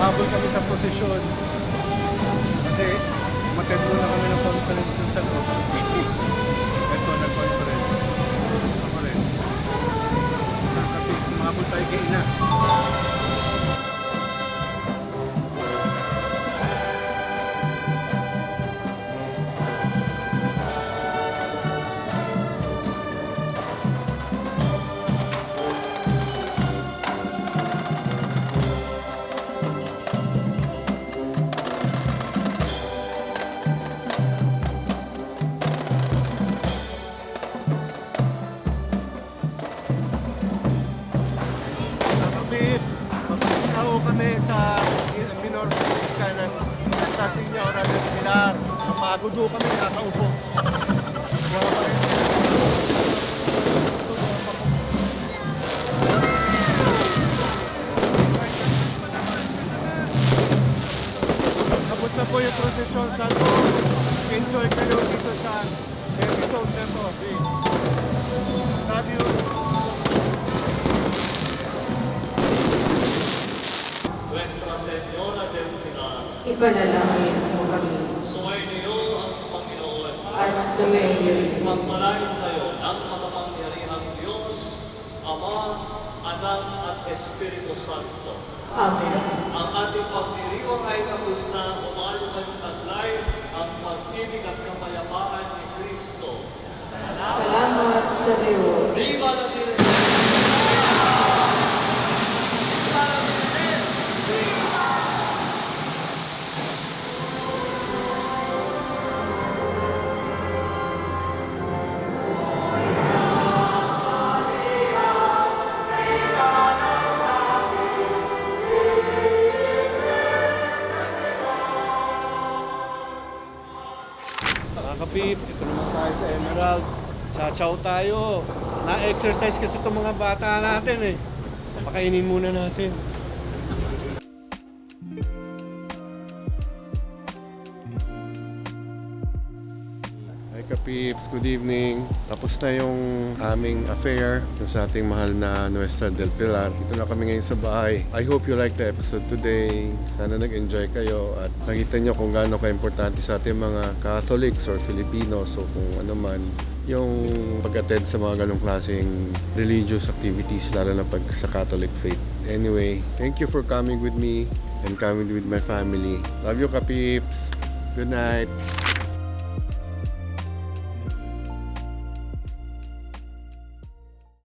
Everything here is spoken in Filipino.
Habol kami sa posisyon. Kasi, umattend muna kami ng dun sa loob. Kami sa minor ka ng Santa Signora del Pilar. Napagod ho kami kakaupo. Wow, ay- Tapos na po yung prosesyon. Sana po enjoy kayo dito sa episode na to. Love you. Ipanalangin mo kami sumainyo ang Panginoon. at sumayo Magpalain kayo ng makapangyarihang Diyos, Ama, Anak at Espiritu Santo. Amen. Ang ating pagdiriwang ay tapos na Mga kapips, ito naman tayo sa Emerald. Chachaw tayo. Na-exercise kasi itong mga bata natin eh. Pakainin muna natin. Kapips, good evening. Tapos na yung aming affair yung sa ating mahal na Nuestra del Pilar. Dito na kami ngayon sa bahay. I hope you like the episode today. Sana nag-enjoy kayo at nakita nyo kung gaano ka-importante sa ating mga Catholics or Filipinos o kung ano man yung pag-attend sa mga ganong klaseng religious activities lalo na pag sa Catholic faith. Anyway, thank you for coming with me and coming with my family. Love you kapips. Good night.